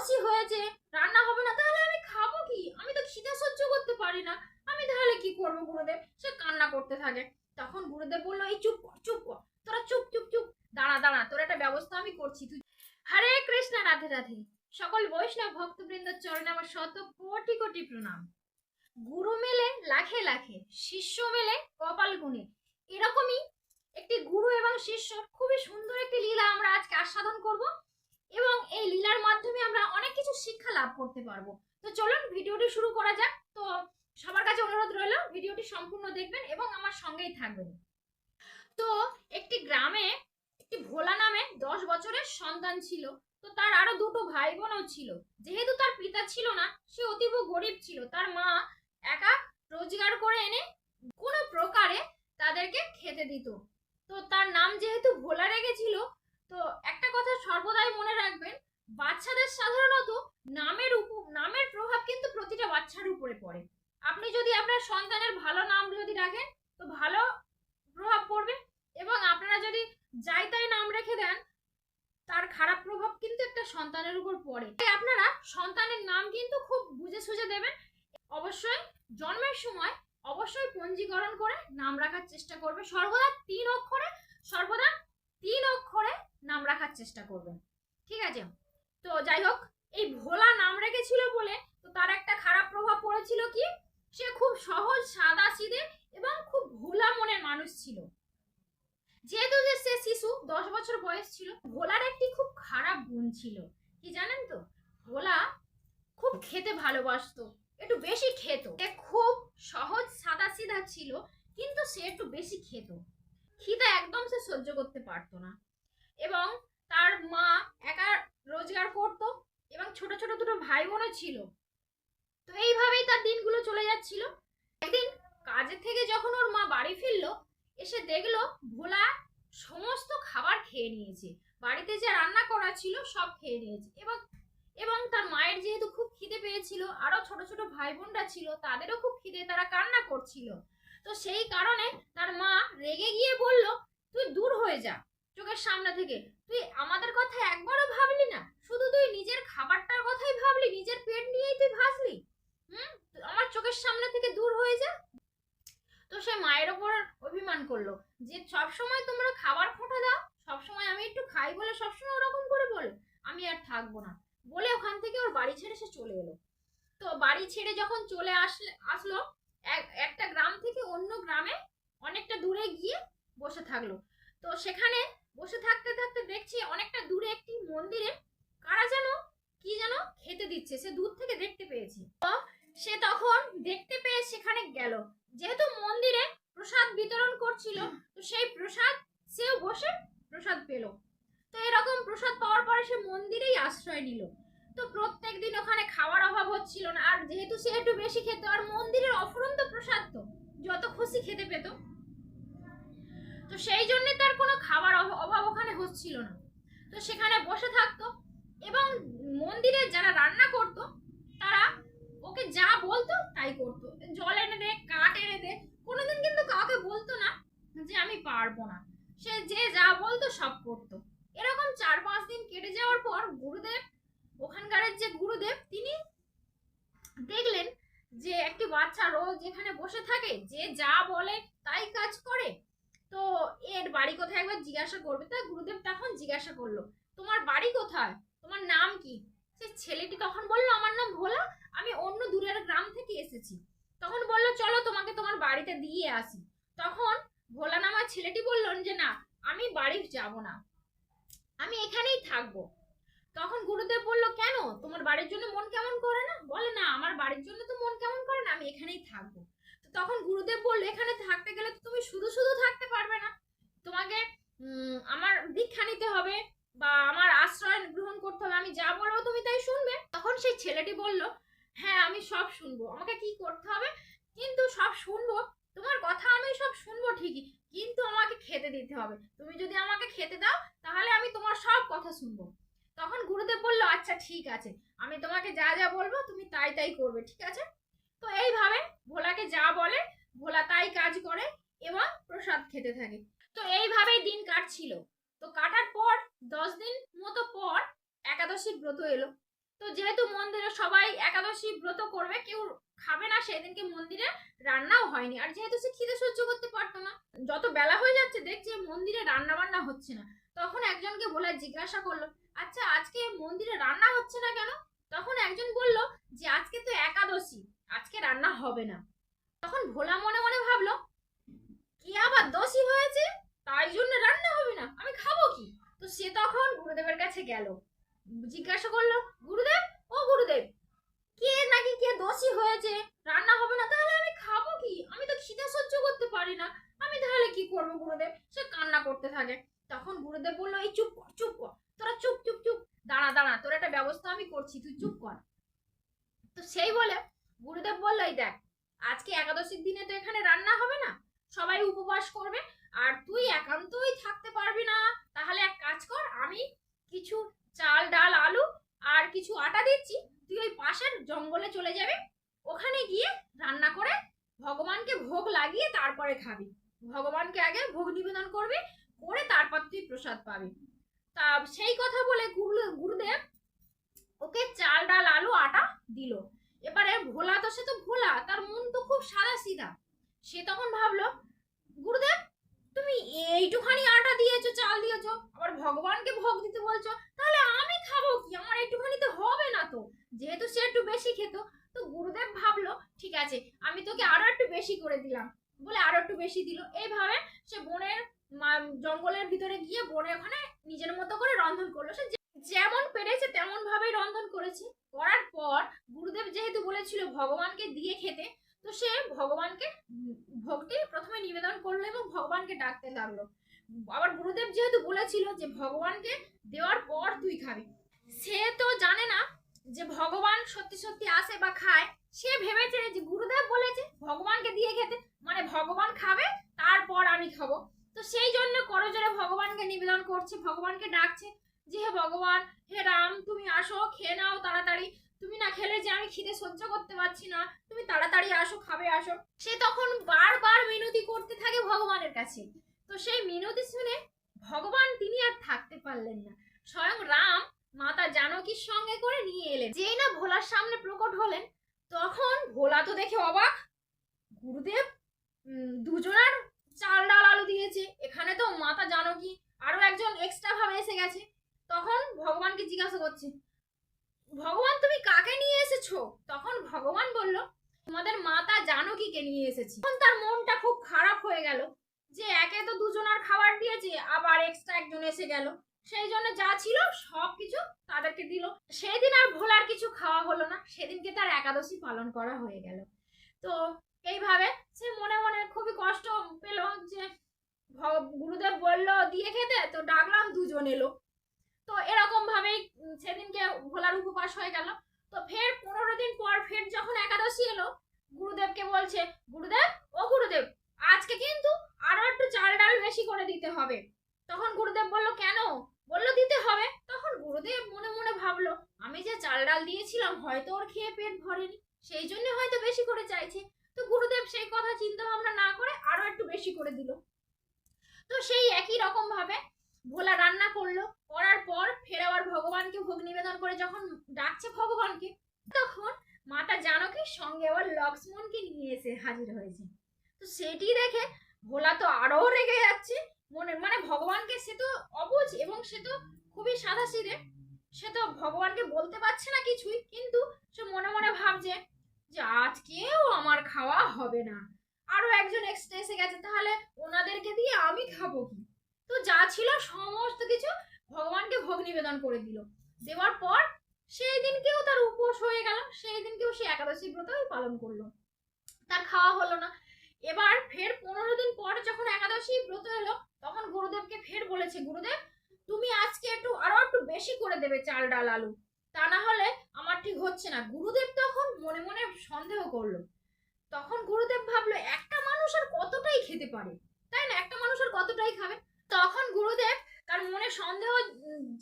কষি হয়েছে রান্না হবে না, তাহলে আমি খাব কি? আমি তো খিদে সহ্য করতে পারি না। আমি তাহলে কি করব গুরুদেব? সে কান্না করতে থাকে। তখন গুরুদেব বলল, এই চুপ কর চুপ কর। তোরা চুপ চুপ চুপ। দাঁড়া দাঁড়া। তোর একটা ব্যবস্থা আমি করছি। তুই হরে কৃষ্ণ, রাধে রাধে। সকল বৈষ্ণব ভক্তবৃন্দ চরণে আমার শত কোটি কোটি প্রণাম। গুরু মেলে লাখে লাখে, শিষ্য মেলে কপাল গুণে। এরকমই একটি গুরু এবং শিষ্য, খুবই সুন্দর একটি লীলা আমরা আজকে আস্বাদন করব। এবং এই লীলার মাধ্যমে আমরা অনেক কিছু শিক্ষা লাভ করতে পারব। তো চলুন ভিডিওটি শুরু করা যাক। তো সবার কাছে অনুরোধ রইল, ভিডিওটি সম্পূর্ণ দেখবেন এবং আমার সঙ্গেই থাকবেন। তো একটি গ্রামে একটি ভোলা নামে দশ বছরের সন্তান ছিল। তো তার আরও দুটো ভাই বোনও ছিল। যেহেতু তার পিতা ছিল না, সে অতীব গরিব ছিল। তার মা একা রোজগার করে এনে কোনো প্রকারে তাদেরকে খেতে দিত। তো তার নাম যেহেতু ভোলা রেগেছিল তো একটা কথা সর্বদাই মনে রাখবেন, বাচ্চাদের সাধারণত নামের উপ, নামের প্রভাব কিন্তু প্রতিটা বাচ্চার উপরে পড়ে। আপনি যদি আপনার সন্তানের ভালো নাম যদি রাখেন, তো ভালো প্রভাব পড়বে এবং আপনারা যদি যাই তাই নাম রেখে দেন, তার খারাপ প্রভাব কিন্তু একটা সন্তানের উপর পড়ে। তাই আপনারা সন্তানের নাম কিন্তু খুব বুঝে সুঝে দেবেন। অবশ্যই জন্মের সময় অবশ্যই পঞ্জীকরণ করে নাম রাখার চেষ্টা করবে সর্বদা তিন অক্ষরে, সর্বদা তিন অক্ষরে নাম রাখার চেষ্টা করবেন। ঠিক আছে? তো যাই হোক, এই ভোলা নাম রেখেছিল বলে তো তার একটা খারাপ প্রভাব পড়েছিল কি? সে খুব সহজ সাদা সিধে এবং খুব ভোলা মনের মানুষ ছিল। যেহেতু যে সে শিশু, দশ বছর বয়স ছিল, ভোলার একটি খুব খারাপ গুণ ছিল। কি জানেন তো? ভোলা খুব খেতে ভালোবাসতো, একটু বেশি খেত। খুব সহজ সাদা সিধা ছিল, কিন্তু সে একটু বেশি খেত। খিদা একদম সে সহ্য করতে পারতো না। এবং তার মা একা রোজগার করত এবং ছোট ছোট দুটো ভাই বোনও ছিল। তো এইভাবেই তার দিনগুলো চলে যাচ্ছিল। একদিন কাজে থেকে যখন ওর মা বাড়ি ফিরলো, এসে দেখল ভোলা সমস্ত খাবার খেয়ে নিয়েছে। বাড়িতে যে রান্না করা ছিল সব খেয়ে নিয়েছে এবং এবং তার মায়ের যেহেতু খুব খিদে পেয়েছিল, আরও ছোট ছোট ভাই বোনরা ছিল, তাদেরও খুব খিদে, তারা কান্না করছিল। তো সেই কারণে তার মা রেগে গিয়ে বলল, তুই দূর হয়ে যা। চোখের সামনে থেকে। তুই আমাদের কথা একবারও ভাবলি না? শুধু তুই নিজের খাবারটার কথাই ভাবলি, নিজের পেট নিয়েই তুই ভাসলি? হুম? আমার চোখের সামনে থেকে দূর হয়ে যা। তো সে মায়ের ওপর অভিমান করল যে সব সময় তোমরা খাবার খোঁটা দাও সব সময় আমি একটু খাই বলে সবসময় ওরকম করে বলো, আমি আর থাকব না বলে ওখান থেকে ওর বাড়ি ছেড়ে সে চলে এলো। তো বাড়ি ছেড়ে যখন চলে আসলে, আসলো, এক- একটা গ্রাম থেকে অন্য গ্রামে অনেকটা দূরে গিয়ে বসে থাকল। তো সেখানে বসে থাকতে থাকতে দেখছি অনেকটা দূরে একটি মন্দিরে কারা যেন, কি যেন খেতে দিচ্ছে। সে দূর থেকে দেখতে পেয়েছি। তো সে তখন দেখতে পেয়ে সেখানে গেল। যেহেতু মন্দিরে প্রসাদ বিতরণ করছিল, তো সেই প্রসাদ সেও বসে প্রসাদ পেল। তো এরকম প্রসাদ পাওয়ার পরে সে মন্দিরেই আশ্রয় নিল। তো প্রত্যেক দিন ওখানে খাওয়ার অভাব হচ্ছিল না। আর যেহেতু সে একটু বেশি খেত, আর মন্দিরের অফুরন্ত প্রসাদ তো যত খুশি খেতে পেত তো সেই জন্যে তার কোনো খাবার অভ- অভাব ওখানে হচ্ছিল না। তো সেখানে বসে থাকতো এবং মন্দিরে যারা রান্না করত, তারা ওকে যা বলতো তাই করতো। জল এনে দে, কাঠ এনে দে, কোনোদিন কিন্তু কাউকে বলতো না যে আমি পারব না। সে যে যা বলতো সব করতো। এরকম চার পাঁচ দিন কেটে যাওয়ার পর গুরুদেব, ওখানকারের যে গুরুদেব, তিনি দেখলেন যে একটি বাচ্চা রোজ এখানে বসে থাকে, যে যা বলে তাই কাজ করে তো এর বাড়ি কোথায় একবার জিজ্ঞাসা করবে? তা গুরুদেব তখন জিজ্ঞাসা করল, তোমার বাড়ি কোথায়? তোমার নাম কি? সে ছেলেটি তখন বলল, আমার নাম ভোলা, আমি অন্য দূরের গ্রাম থেকে এসেছি। তখন বলল, চলো তোমাকে তোমার বাড়িতে দিয়ে আসি। তখন ভোলা নামার ছেলেটি বললেন যে না, আমি বাড়ি যাব না, আমি এখানেই থাকব। তখন গুরুদেব বলল, কেন? তোমার বাড়ির জন্য মন কেমন করে না? বলে, না, আমার বাড়ির জন্য তো মন কেমন করে না, আমি এখানেই থাকব। তখন গুরুদেব বলল, এখানে থাকতে গেলে তুমি শুধু শুধু থাকতে পারবে না। তোমাকে আমার দীক্ষা নিতে হবে বা আমার আশ্রয় গ্রহণ করতে হবে। আমি যা বলব তুমি তাই শুনবে। তখন সেই ছেলেটি বলল হ্যাঁ আমি সব শুনব। আমাকে কি করতে হবে? কিন্তু সব শুনব। তোমার কথা আমি সব শুনব ঠিকই, কিন্তু আমাকে খেতে দিতে হবে। তুমি যদি আমাকে খেতে দাও, তাহলে আমি তোমার সব কথা শুনব। তখন গুরুদেব বলল আচ্ছা ঠিক আছে। আমি তোমাকে যা যা বলব, তুমি তাই তাই করবে, ঠিক আছে? তো এইভাবে ভোলাকে যা বলে, ভোলা তাই কাজ করে এবং প্রসাদ খেতে থাকে। তো এইভাবেই দিন কাটছিল। তো কাটার পর, দশ দিন মতো পর একাদশীর ব্রত এলো। তো যেহেতু মন্দিরে সবাই একাদশী ব্রত করবে, কেউ খাবে না, সেদিনকে মন্দিরে রান্নাও হয়নি। আর যেহেতু সে খিদে সহ্য করতে পারতো না, যত বেলা হয়ে যাচ্ছে দেখছে মন্দিরে রান্না বান্না হচ্ছে না। তখন একজনকে বলে জিজ্ঞাসা করল আচ্ছা আজকে মন্দিরে রান্না হচ্ছে না কেন? তখন একজন বলল যে, আজকে তো একাদশী। আজকে রান্না হবে না। তখন ভোলা মনে মনে ভাবলো, কি আবার দোষী হয়েছে? তাই জন্য রান্না হবে না। আমি খাব কি? তো সে তখন গুরুদেবের কাছে গেল। জিজ্ঞাসা করল, গুরুদেব, ও গুরুদেব, কে নাকি কে দোষী হয়েছে? রান্না হবে না, তাহলে আমি খাব কি? আমি তো খিদে সহ্য করতে পারি না। আমি তাহলে কি করব গুরুদেব? সে কান্না করতে থাকে। তখন গুরুদেব বলল, এই চুপ কর চুপ কর। তোরা চুপ চুপ চুপ। দাঁড়া দাঁড়া। তোর একটা ব্যবস্থা আমি করছি। তুই চুপ কর। তো সেই বলে গুরুদেব বলল, এই দেখ, আজকে একাদশীর দিনে তো এখানে রান্না হবে না, সবাই উপবাস করবে, আর তুই একান্তই থাকতে পারবি না। তাহলে এক কাজ কর, আমি কিছু চাল, ডাল, আলু আর কিছু আটা দিচ্ছি, তুই ওই পাশের জঙ্গলে চলে যাবে, ওখানে গিয়ে রান্না করে ভগবানকে ভোগ লাগিয়ে তারপরে খাবি। ভগবানকে আগে ভোগ নিবেদন করবি, করে তারপর তুই প্রসাদ পাবি। তা সেই কথা বলে গুরু গুরুদেব ওকে চাল ডাল আলু আটা দিল এবারে সে তো ভোলা, তার মন তো খুব সাদা সিধা। সে তখন ভাবলো, গুরুদেব, তুমি এইটুখানি আটা দিয়েছ, চাল দিয়েছ, আবার ভগবানকে ভোগ দিতে বলছো, তাহলে আমি খাব কি? আমার একটুখানি তো হবে না তো। যেহেতু সে একটু বেশি খেত, তো গুরুদেব ভাবলো, ঠিক আছে, আমি তোকে আরও একটু বেশি করে দিলাম। বলে আরও একটু বেশি দিল। এইভাবে সে বনের জঙ্গলের ভিতরে গিয়ে বনে ওখানে নিজের মতো করে রন্ধন করল। সে যেমন পেরেছে তেমন ভাবেই রন্ধন করেছে করার পর গুরুদেব যেহেতু বলেছিল ভগবানকে দিয়ে খেতে, তো সে ভগবানকে ভোগটি প্রথমে নিবেদন করল এবং ভগবানকে ডাকতে লাগল। আবার গুরুদেব যেহেতু বলেছিল যে ভগবানকে দেওয়ার পর তুই খাবি, সে তো জানে না যে ভগবান সত্যি সত্যি আসে বা খায়। সে ভেবেছে যে গুরুদেব বলেছে ভগবানকে দিয়ে খেতে মানে ভগবান খাবে, তারপর আমি খাব। তো সেই জন্য করজোরে ভগবানকে নিবেদন করছে, ভগবানকে ডাকছে যে হে ভগবান, হে রাম, তুমি আসো, খেয়ে নাও তাড়াতাড়ি। তুমি না খেলে যে আমি খিদে সহ্য করতে পারছি না। তুমি তাড়াতাড়ি আসো, খাবে, আসো। সে তখন বারবার মিনতি করতে থাকে ভগবানের কাছে। তো সেই মিনতি শুনে ভগবান তিনি আর থাকতে পারলেন না। স্বয়ং রাম মাতা জানকীর সঙ্গে করে নিয়ে এলেন। যেই না ভোলার সামনে প্রকট হলেন, তখন ভোলা তো দেখে অবাক। গুরুদেব দুজনার চাল ডাল আলু দিয়েছে। এখানে তো মাতা জানকী আরও একজন এক্সট্রা ভাবে এসে গেছে। তখন ভগবানকে জিজ্ঞাসা করছে ভগবান, তুমি কাকে নিয়ে এসেছ? তখন ভগবান বলল, তোমাদের মাতা জানকীকে নিয়ে এসেছি। তখন তার মনটা খুব খারাপ হয়ে গেল যে একে তো দুজনার খাবার দিয়েছে, আবার এক্সট্রা একজন এসে গেল। সেই জন্য যা ছিল সব কিছু তাদেরকে দিল। সেদিন আর ভোলার কিছু খাওয়া হলো না, সেদিনকে তার একাদশী পালন করা হয়ে গেল। তো এইভাবে সে মনে মনে খুবই কষ্ট পেল যে গুরুদেব বলল, দিয়ে খেতে? তো ডাকলাম, দুজন এলো। তো এরকম ভাবেই সেদিনকে ভোলার উপবাস হয়ে গেল। তো ফের পনেরো দিন পর ফের যখন একাদশী এলো, গুরুদেবকে বলছে, গুরুদেব, ও গুরুদেব, আজকে কিন্তু আরও একটু চাল ডাল বেশি করে দিতে হবে। তখন গুরুদেব বলল, কেন? বলল, দিতে হবে। তখন গুরুদেব মনে মনে ভাবলো, আমি যে চাল ডাল দিয়েছিলাম, হয়তো ওর খেয়ে পেট ভরেনি, সেই জন্য হয়তো বেশি করে চাইছে। তো গুরুদেব সেই কথা চিন্তা ভাবনা না করে আরও একটু বেশি করে দিল। তো সেই একই রকম ভাবে ভোলা রান্না করল, করার পর ফের আবার ভগবানকে ভোগ নিবেদন করে যখন ডাকছে ভগবানকে, তখন মাতা জানকীর সঙ্গে আবার লক্ষ্মণকে নিয়ে এসে হাজির হয়েছে। তো সেটি দেখে ভোলা তো আরও রেগে যাচ্ছে, মনে মানে ভগবানকে সে তো অবুঝ এবং সে তো খুবই সাদা সিধে সে তো ভগবানকে বলতে পারছে না কিছুই, কিন্তু সে মনে মনে ভাবছে যে আজকেও আমার খাওয়া হবে না। আরও একজন এক্সট্রা এসে গেছে, তাহলে ওনাদেরকে দিয়ে আমি খাব কি? তো যা ছিল সমস্ত কিছু ভগবানকে ভোগ নিবেদন করে দিল। দেওয়ার পর সেই দিনকেও তার উপোস হয়ে গেল, সেই দিনকেও সে একাদশী ব্রতই পালন করল। তার খাওয়া হলো না। এবার ফের পনেরো দিন পর যখন একাদশী ব্রত এলো, তখন গুরুদেবকে ফের বলেছে, গুরুদেব, তুমি আজকে একটু আরও একটু বেশি করে দেবে চাল, ডাল, আলু। তা না হলে আমার ঠিক হচ্ছে না। গুরুদেব তখন মনে মনে সন্দেহ করল। তখন গুরুদেব ভাবলো, একটা মানুষ আর কতটাই খেতে পারে? তাই না? একটা মানুষ আর কতটাই খাবে? তখন গুরুদেব তার মনে সন্দেহ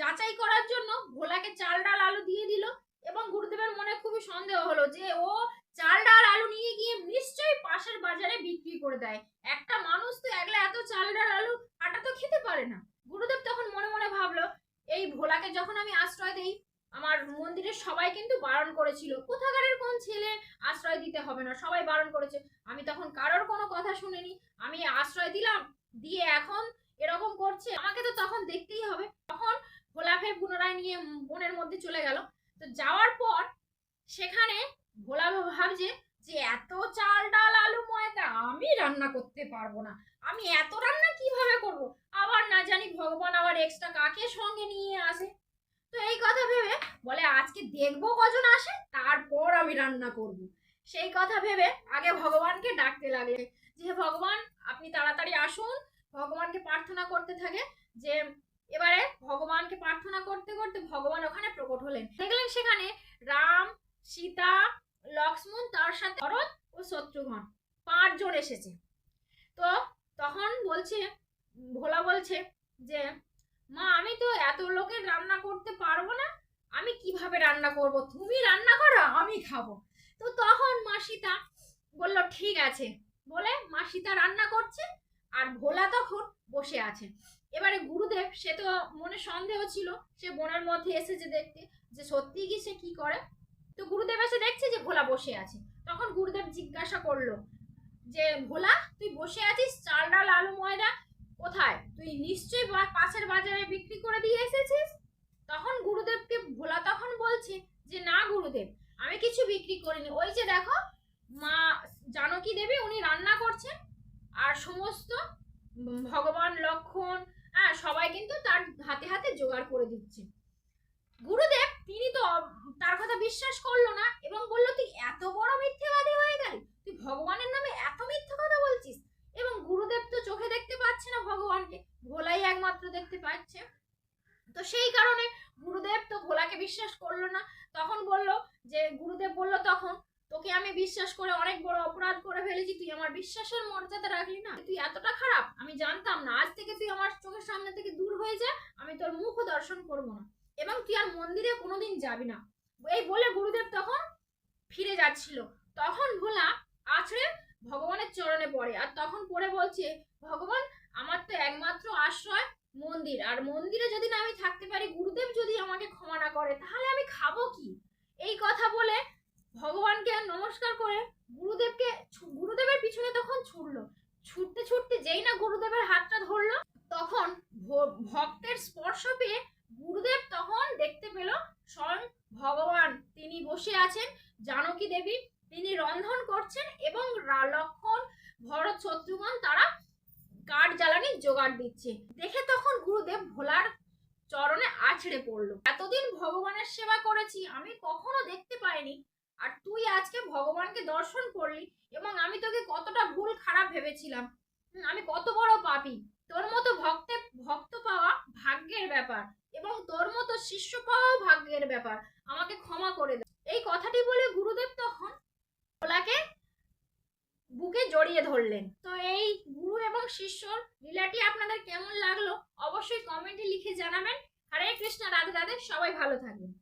যাচাই করার জন্য ভোলাকে চাল ডাল আলু দিয়ে দিল এবং গুরুদেবের মনে খুবই সন্দেহ হলো যে ও চাল ডাল আলু নিয়ে গিয়ে নিশ্চয়ই পাশের বাজারে বিক্রি করে দেয়। একটা মানুষ তো একলা এত চাল ডাল আলু আটা তো খেতে পারে না। গুরুদেব তখন মনে মনে ভাবলো, এই ভোলাকে যখন আমি আশ্রয় দেই, আমার মন্দিরের সবাই কিন্তু বারণ করেছিল। কোথাকারের কোন ছেলে আশ্রয় দিতে হবে না? সবাই বারণ করেছে। আমি তখন কারোর কোনো কথা শুনিনি। আমি আশ্রয় দিলাম। দিয়ে এখন এরকম করছে, আমাকে তো তখন দেখতেই হবে। তখন ভোলা পুনরায় নিয়ে বনের মধ্যে চলে গেল। তো যাওয়ার পর সেখানে ভোলা ভাবছে যে এত চাল ডাল আলু ময়দা আমি রান্না করতে পারব না। আমি এত রান্না কীভাবে করব? আবার না জানি ভগবান আবার এক্সট্রা কাকে সঙ্গে নিয়ে আসে। তো এই কথা ভেবে বলে, আজকে দেখব কজন আসে, তারপর আমি রান্না করব। সেই কথা ভেবে আগে ভগবানকে ডাকতে লাগলে। যে ভগবান, আপনি তাড়াতাড়ি আসুন ভগবানকে প্রার্থনা করতে থাকে যে এবারে ভগবানকে প্রার্থনা করতে করতে ভগবান ওখানে প্রকট হলেন। দেখলেন সেখানে রাম, সীতা, লক্ষ্মণ, তার সাথে ভরত ও শত্রুঘ্ন পাঁচজন এসেছে। তো তখন বলছে, ভোলা বলছে যে, মা, আমি তো এত লোকের রান্না করতে পারব না, আমি কীভাবে রান্না করব? তুমি রান্না করো, আমি খাব। তো তখন মা সীতা বলল, ঠিক আছে। বলে মা সীতা রান্না করছে আর ভোলা তখন বসে আছে এবারে গুরুদেব, সে তো মনে সন্দেহ ছিল, সে বনের মধ্যে এসেছে দেখতে যে সত্যি কি সে কি করে। তো গুরুদেব এসে দেখছে যে ভোলা বসে আছে। তখন গুরুদেব জিজ্ঞাসা করল যে, ভোলা, তুই বসে আছিস? চাল ডাল আলু ময়দা কোথায়? তুই নিশ্চয়ই পাশের বাজারে বিক্রি করে দিয়ে এসেছিস? তখন গুরুদেবকে ভোলা তখন বলছে যে, না গুরুদেব, আমি কিছু বিক্রি করিনি। ওই যে দেখো, মা, জানকী দেবী উনি রান্না করছেন আর সমস্ত ভগবান, লক্ষণ হ্যাঁ সবাই কিন্তু তার হাতে হাতে জোগাড় করে দিচ্ছে। গুরুদেব, তিনি তো তার কথা বিশ্বাস করল না এবং বলল, তুই এত বড় মিথ্যেবাদী হয়ে গেলি। তুই ভগবানের নামে এত মিথ্যে কথা বলছিস। এবং গুরুদেব তো চোখে দেখতে পাচ্ছে না ভগবানকে, ভোলাই একমাত্র দেখতে পাচ্ছে। তো সেই কারণে গুরুদেব তো ভোলাকে বিশ্বাস করল না। তখন বলল যে, গুরুদেব বলল তখন তোকে আমি বিশ্বাস করে অনেক বড় অপরাধ করে ফেলেছি, তুই আমার বিশ্বাসের মর্যাদা রাখলি না। তুই এতটা খারাপ, আমি জানতাম না। আজ থেকে তুই আমার চোখের সামনে থেকে দূর হয়ে যা, আমি তোর মুখও দর্শন করব না। এবং তুই আর মন্দিরে কোনোদিন যাবি না। এই বলে গুরুদেব তখন ফিরে যাচ্ছিল। তখন ভোলা আছড়ে ভগবানের চরণে পড়ে আর তখন পড়ে বলছে, ভগবান, আমার তো একমাত্র আশ্রয় মন্দির। আর মন্দিরে যদি না আমি থাকতে পারি, গুরুদেব যদি আমাকে ক্ষমা না করে, তাহলে আমি খাব কি? এই কথা বলে ভগবানকে নমস্কার করে গুরুদেবকে গুরুদেবের পিছনে তখন ছুটলো। ছুটতে ছুটতে যেই না গুরুদেবের হাতটা ধরলো, তখন ভক্তের স্পর্শ পেয়ে গুরুদেব তখন দেখতে পেল, স্বয়ং ভগবান। তিনি বসে আছেন জানকী দেবী, তিনি রন্ধন করছেন এবং লক্ষণ, ভরত শত্রুঘ্ন তারা কাঠ জ্বালানি জোগাড় দিচ্ছে। দেখে তখন গুরুদেব ভোলার চরণে আছড়ে পড়ল। এতদিন ভগবানের সেবা করেছি, আমি কখনো দেখতে পাইনি। আজকে ভগবানকে দর্শন করলি এবং আমি তোকে কতটা ভুল খারাপ ভেবেছিলাম। আমি কত বড় পাপী। তোর মতো ভক্তে, ভক্ত পাওয়া ভাগ্যের ব্যাপার এবং তোর মতো শিষ্য পাওয়াও ভাগ্যের ব্যাপার। আমাকে ক্ষমা করে দে। এই কথাটি বলে গুরুদেব তখন ভোলাকে বুকে জড়িয়ে ধরলেন। তো এই গুরু এবং শিষ্যর লীলাটি আপনাদের কেমন লাগল অবশ্যই কমেন্টে লিখে জানাবেন। হরে কৃষ্ণ, রাধে রাধে, সবাই ভালো থাকবেন।